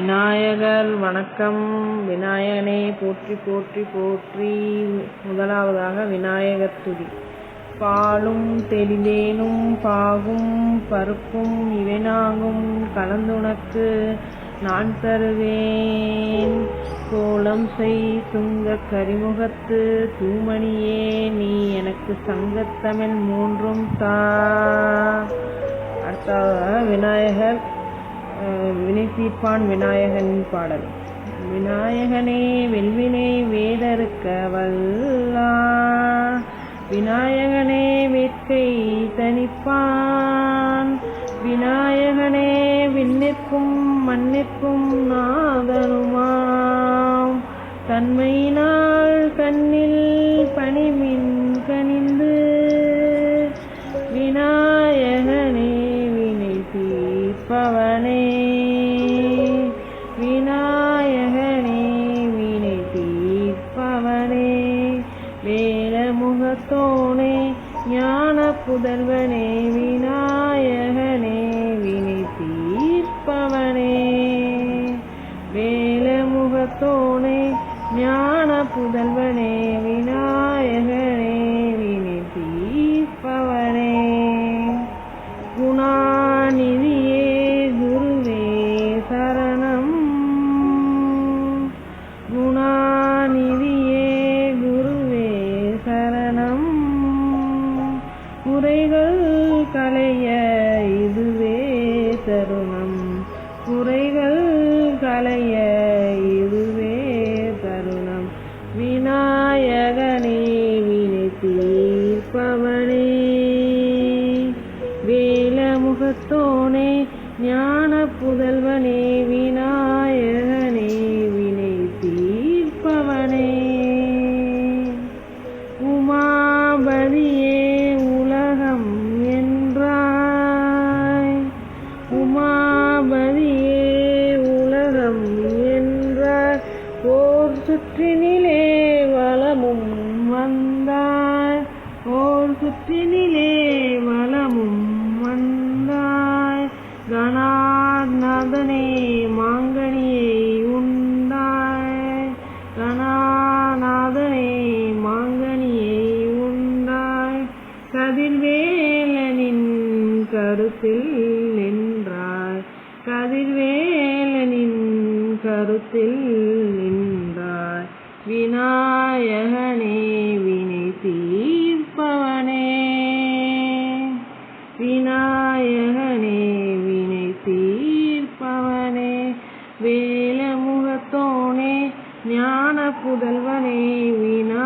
விநாயகர் வணக்கம். விநாயகனே போற்றி போற்றி போற்றி. முதலாவதாக விநாயகர் துதி. பாலும் தெளிதேனும் பாகும் பருப்பும் இவைநாகும் கலந்துனக்கு நான் தருவேன். கோலம் செய் துங்க கரிமுகத்து தூமணியே நீ எனக்கு சங்கத்தமிழ் மூன்றும் தா. அடுத்ததாக விநாயகர் அஹ், வினை தீர்ப்பான் விநாயகன் பாடல். விநாயகனே வெல்வினை வேதறுக்க வல்லா விநாயகனே வேட்கை தனிப்பான் விநாயகனே விண்ணிற்கும் மண்ணிற்கும் நாதனுமாம். தன்மையினால் கண்ணில் விநாயகனே வினை தீர்ப்பவனே வேலமுகத்தோனே ஞான புதல்வனே விநாயகனே வினை தீர்ப்பவனே. வேலமுகத்தோனே ஞான புதல்வனே விநாயகனே இதுவே தருணம். குறைகள் களைய இதுவே தருணம். விநாயகனே வினை தீர்ப்பவனே. வேலமுகத்தோனே ஞான புதல்வனே சுற்றினிலே வளமும் வந்தாய். ஓர் சுற்றினிலே வளமும் வந்தாய். கணாநாதனே மாங்கனியை உண்டாய். கணாநாதனே மாங்கனியை உண்டாய். கதிர்வேலனின் கருத்தில் நின்றாய். கதிர்வேலனின் கருத்தில் நின்றாய் விநாயகனே வினை தீர்ப்பவனே. விநாயகனே வினை தீர்ப்பவனே. வேலமுகத்தோனே ஞான புதல்வனே வினா